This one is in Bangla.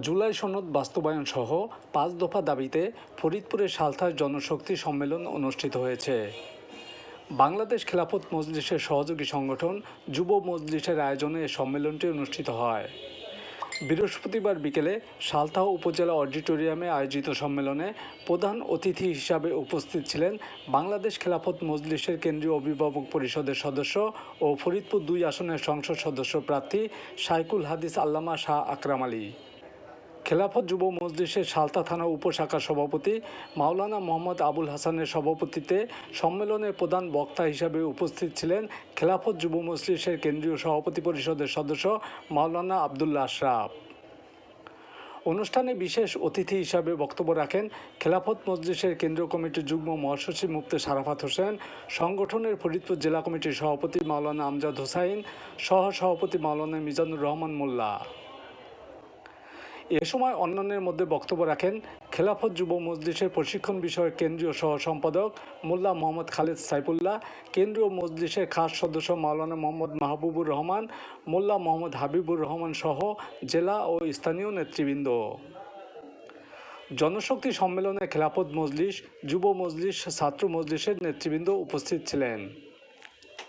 জুলাই সনদ বাস্তবায়ন সহ পাঁচ দফা দাবিতে ফরিদপুরের সালথায় জনশক্তি সম্মেলন অনুষ্ঠিত হয়েছে। বাংলাদেশ খেলাফত মজলিসের সহযোগী সংগঠন যুব মজলিসের আয়োজনে এ সম্মেলনটি অনুষ্ঠিত হয়। বৃহস্পতিবার বিকেলে সালতাহ উপজেলা অডিটোরিয়ামে আয়োজিত সম্মেলনে প্রধান অতিথি হিসাবে উপস্থিত ছিলেন বাংলাদেশ খেলাফত মজলিসের কেন্দ্রীয় অভিভাবক পরিষদের সদস্য ও ফরিদপুর দুই আসনের সংসদ সদস্য প্রার্থী সাইকুল হাদিস আল্লামা শাহ আকরাম আলী। খেলাফত যুব মজলিসের সালতা থানা উপশাখার সভাপতি মাওলানা মোহাম্মদ আবুল হাসানের সভাপতিত্বে সম্মেলনের প্রধান বক্তা হিসাবে উপস্থিত ছিলেন খেলাফত যুব মজলিসের কেন্দ্রীয় সভাপতি পরিষদের সদস্য মাওলানা আবদুল্লাহ আশরাফ। অনুষ্ঠানে বিশেষ অতিথি হিসাবে বক্তব্য রাখেন খেলাফত মজলিসের কেন্দ্রীয় কমিটির যুগ্ম মহাসচিব মুফতি সারাফাত হোসেন, সংগঠনের ফরিদপুর জেলা কমিটির সভাপতি মাওলানা আমজাদ হোসাইন সহ সভাপতি মাওলানা মিজানুর রহমান মোল্লা। এ সময় অন্যান্যের মধ্যে বক্তব্য রাখেন খেলাফত যুব মজলিসের প্রশিক্ষণ বিষয়ক কেন্দ্রীয় সহ সম্পাদক মোল্লা মোহাম্মদ খালেদ সাইফুল্লাহ, কেন্দ্রীয় মজলিসের খাস সদস্য মাওলানা মোহাম্মদ মাহবুবুর রহমান, মোল্লা মোহাম্মদ হাবিবুর রহমান সহ জেলা ও স্থানীয় নেতৃবৃন্দ। জনশক্তি সম্মেলনে খেলাফত মজলিস, যুব মজলিস, ছাত্র মজলিসের নেতৃবৃন্দ উপস্থিত ছিলেন।